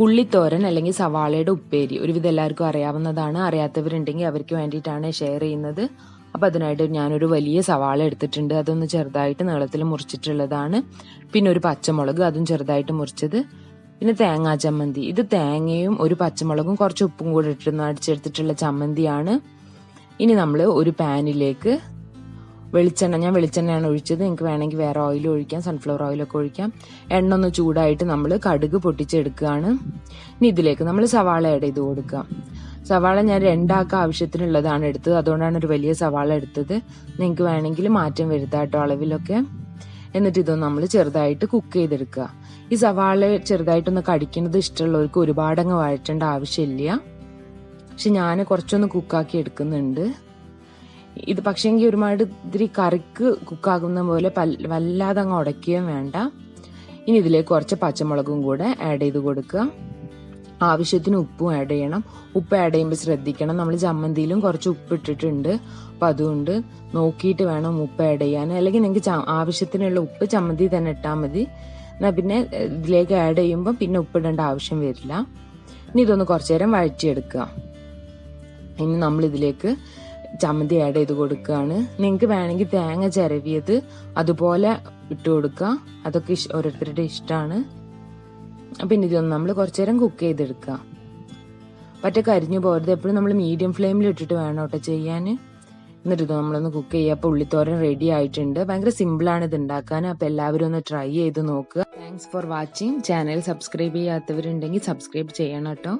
ഉള്ളിത്തോരൻ അല്ലെങ്കിൽ സവാളയുടെ ഉപ്പേരി ഒരുവിധം എല്ലാവർക്കും അറിയാവുന്നതാണ്. അറിയാത്തവരുണ്ടെങ്കിൽ അവർക്ക് വേണ്ടിയിട്ടാണ് ഷെയർ ചെയ്യുന്നത്. അപ്പോൾ അതിനായിട്ട് ഞാനൊരു വലിയ സവാള എടുത്തിട്ടുണ്ട്. അതൊന്ന് ചെറുതായിട്ട് നീളത്തിൽ മുറിച്ചിട്ടുള്ളതാണ്. പിന്നെ ഒരു പച്ചമുളക് അതും ചെറുതായിട്ട് മുറിച്ചത്. പിന്നെ തേങ്ങാ ചമ്മന്തി. ഇത് തേങ്ങയും ഒരു പച്ചമുളകും കുറച്ച് ഉപ്പും കൂടി ഇട്ട് അടിച്ചെടുത്തിട്ടുള്ള ചമ്മന്തിയാണ്. ഇനി നമ്മൾ ഒരു പാനിലേക്ക് വെളിച്ചെണ്ണ ഞാൻ വെളിച്ചെണ്ണയാണ് ഒഴിച്ചത്. നിങ്ങൾക്ക് വേണമെങ്കിൽ വേറെ ഓയിൽ ഒഴിക്കാം സൺഫ്ലവർ ഒക്കെ ഒഴിക്കാം. എണ്ണ ഒന്ന് ചൂടായിട്ട് നമ്മൾ കടുക് പൊട്ടിച്ചെടുക്കുകയാണ്. ഇനി ഇതിലേക്ക് നമ്മൾ സവാള ആഡ് ചെയ്ത് കൊടുക്കാം സവാള ഞാൻ രണ്ടാക്ക ആവശ്യത്തിനുള്ളതാണ് എടുത്തത്. അതുകൊണ്ടാണ് ഒരു വലിയ സവാള എടുത്തത്. നിങ്ങൾക്ക് വേണമെങ്കിൽ മാറ്റം വരുത്താട്ടോ അളവിലൊക്കെ. എന്നിട്ട് ഇതൊന്ന് നമ്മൾ ചെറുതായിട്ട് കുക്ക് ചെയ്തെടുക്കുക. ഈ സവാള ചെറുതായിട്ടൊന്ന് കടിക്കുന്നത് ഇഷ്ടമുള്ളവർക്ക് ഒരുപാടങ്ങ് വഴറ്റേണ്ട ആവശ്യമില്ല. പക്ഷെ ഞാൻ കുറച്ചൊന്ന് കുക്കാക്കി എടുക്കുന്നുണ്ട്. ഇത് പക്ഷേങ്കിൽ ഒരുപാട് ഇത്തിരി കറിക്ക് കുക്കാകുന്ന പോലെ വല്ലാതെ അങ്ങ് ഉടക്കുകയും വേണ്ട. ഇനി ഇതിലേക്ക് കുറച്ച് പച്ചമുളകും കൂടെ ആഡ് ചെയ്ത് കൊടുക്കുക. ആവശ്യത്തിന് ഉപ്പും ആഡ് ചെയ്യണം. ഉപ്പ് ആഡ് ചെയ്യുമ്പോൾ ശ്രദ്ധിക്കണം. നമ്മൾ ചമ്മന്തിയിലും കുറച്ച് ഉപ്പ് ഇട്ടിട്ടുണ്ട് അപ്പം അതുകൊണ്ട് നോക്കിയിട്ട് വേണം ഉപ്പ് ആഡ് ചെയ്യാൻ. അല്ലെങ്കിൽ നിങ്ങൾക്ക് ആവശ്യത്തിനുള്ള ഉപ്പ് ചമ്മന്തി തന്നെ ഇട്ടാൽ മതി. എന്നാൽ പിന്നെ ഇതിലേക്ക് ആഡ് ചെയ്യുമ്പോൾ പിന്നെ ഉപ്പിടേണ്ട ആവശ്യം വരില്ല. ഇനി ഇതൊന്ന് കുറച്ചു നേരം വഴറ്റിയെടുക്കുക. ഇനി നമ്മൾ ഇതിലേക്ക് ചമ്മന്തി ആഡ് ചെയ്ത് കൊടുക്കുകയാണ് നിങ്ങൾക്ക് വേണമെങ്കിൽ തേങ്ങ ചിരവിയത് അതുപോലെ ഇട്ട് കൊടുക്കുക അതൊക്കെ ഇഷ്- ഓരോരുത്തരുടെ ഇഷ്ടമാണ് പിന്നെ ഇതൊന്ന് നമ്മൾ കുറച്ചു നേരം കുക്ക് ചെയ്തെടുക്കുക പറ്റ കരിഞ്ഞു പോരുത് എപ്പോഴും നമ്മൾ മീഡിയം ഫ്ലെയിമിൽ ഇട്ടിട്ട് വേണം കേട്ടോ ചെയ്യാൻ എന്നിട്ട് ഇത് നമ്മളൊന്ന് കുക്ക് ചെയ്യുക അപ്പോൾ ഉള്ളിത്തോരൻ റെഡി ആയിട്ടുണ്ട്. ഭയങ്കര സിമ്പിളാണ് ഇത് ഉണ്ടാക്കാൻ. അപ്പോൾ എല്ലാവരും ഒന്ന് ട്രൈ ചെയ്ത് നോക്കുക. Thanks for watching channel subscribe ചെയ്യാത്തവരുണ്ടെങ്കിൽ സബ്സ്ക്രൈബ് ചെയ്യണം കേട്ടോ.